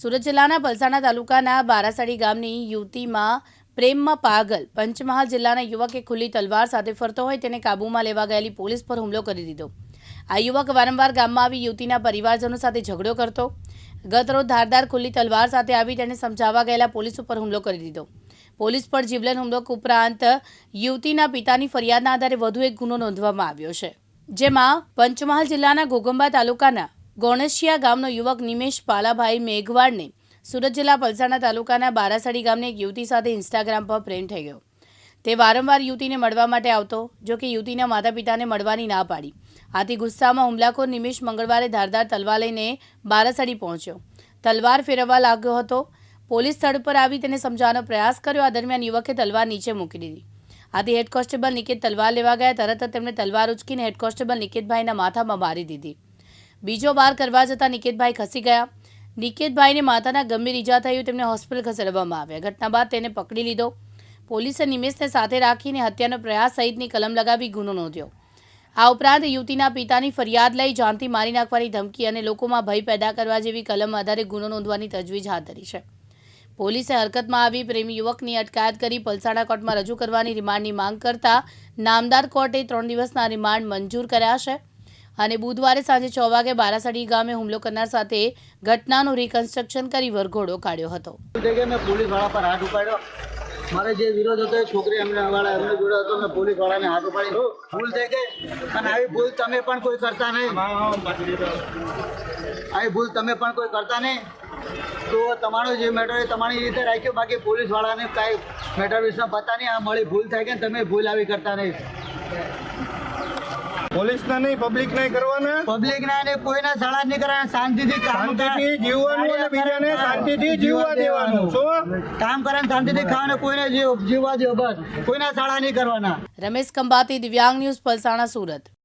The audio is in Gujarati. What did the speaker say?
સુરત જિલ્લાના પલસાણા તાલુકાના બારાસાડી ગામની યુવતીમાં પ્રેમમાં પાગલ પંચમહાલ જિલ્લાના યુવકે ખુલ્લી તલવાર સાથે ફરતો હોય તેને કાબૂમાં લેવા ગયેલી પોલીસ પર હુમલો કરી દીધો. આ યુવક વારંવાર ગામમાં આવી યુવતીના પરિવારજનો સાથે ઝઘડો કરતો. ગતરોજ ધારદાર ખુલ્લી તલવાર સાથે આવી તેને સમજાવવા ગયેલા પોલીસ ઉપર હુમલો કરી દીધો. પોલીસ પર જીવલેણ હુમલો ઉપરાંત યુવતીના પિતાની ફરિયાદના આધારે વધુ એક ગુનો નોંધવામાં આવ્યો છે. જેમાં પંચમહાલ જિલ્લાના ઘોગંબા તાલુકાના ગોણેશિયા ગામનો યુવક નિમેશ પાલાભાઈ મેઘવાડને સુરત જિલ્લા પલસાણા તાલુકાના બારાસાડી ગામની એક યુવતી સાથે ઇન્સ્ટાગ્રામ પર પ્રેમ થઈ ગયો. તે વારંવાર યુવતીને મળવા માટે આવતો, જો કે યુવતીના માતા પિતાને મળવાની ના પાડી. આથી ગુસ્સામાં હુમલાખોર નિમેશ મંગળવારે ધારદાર તલવાર લઈને બારાસાડી પહોંચ્યો. તલવાર ફેરવવા લાગ્યો હતો. પોલીસ સ્થળ પર આવી તેને સમજાવવાનો પ્રયાસ કર્યો. આ દરમિયાન યુવકે તલવાર નીચે મૂકી દીધી. આથી હેડ કોન્સ્ટેબલ નિકેત તલવાર લેવા ગયા. તરત જ તેમણે તલવાર ઉચકીને હેડ કોન્સ્ટેબલ નિકેતભાઈના માથામાં મારી દીધી. બીજો બાર કરવા જતાં નિકેતભાઈ ખસી ગયા. નિકેતભાઈને માતાના ગંભીર ઈજા થયું તેમને હોસ્પિટલ ખસેડવામાં આવ્યા. ઘટના બાદ તેને પકડી લીધો. પોલીસે નિમેશને સાથે રાખીને હત્યાનો પ્રયાસ સહિતની કલમ લગાવી ગુનો નોંધ્યો. આ ઉપરાંત યુવતીના પિતાની ફરિયાદ લઈ જાનથી મારી નાખવાની ધમકી અને લોકોમાં ભય પેદા કરવા જેવી કલમ આધારે ગુનો નોંધવાની તજવીજ હાથ ધરી છે. પોલીસે હરકતમાં આવી પ્રેમી યુવકની અટકાયત કરી પલસાણા કોર્ટમાં રજૂ કરવાની રિમાન્ડની માંગ કરતા નામદાર કોર્ટે ત્રણ દિવસના રિમાન્ડ મંજૂર કર્યા છે. અને બુધવારે સાંજે છ વાગે બારાસાડી ગામે હુમલો કરનાર સાથે ઘટનાનું રિકન્સ્ટ્રક્શન કરી વરઘોડો કાઢ્યો હતો. મેં પોલીસવાળા પર હાથ ઉપાડ્યો. મારે જે વિરોધ હતો એ છોકરી એમને વાળા એમને જોડે હતો. મેં પોલીસ વાળાને હાથ ઉપાડી ભૂલ થઈ ગઈ. અને આવી ભૂલ તમે પણ કોઈ કરતા નહીં. આવી ભૂલ તમે પણ કોઈ કરતા નહીં. તો તમારો જે મેટર એ તમારી રીતે રાખ્યો. બાકી પોલીસ વાળાને કાંઈ મેટર વિશે પતા નહીં. આ મળી ભૂલ થાય કે તમે ભૂલ આવી કરતા નહીં. પોલીસના નહીં પબ્લિકના કરવાના? પબ્લિક ના ને કોઈના શાળા નહીં કરવાના શાંતિથી કામ કરે. શાંતિથી જીવવાનું અને બીજાને શાંતિથી જીવવા દેવાનું. શું? કામ કરે શાંતિ શાંતિથી ખાવાનું કોઈને જીવ જીવવા દો બસ. કોઈના શાળા નહીં કરવાના. રમેશ ખંભાતી દિવ્યાંગ ન્યૂઝ પલસાણા સુરત.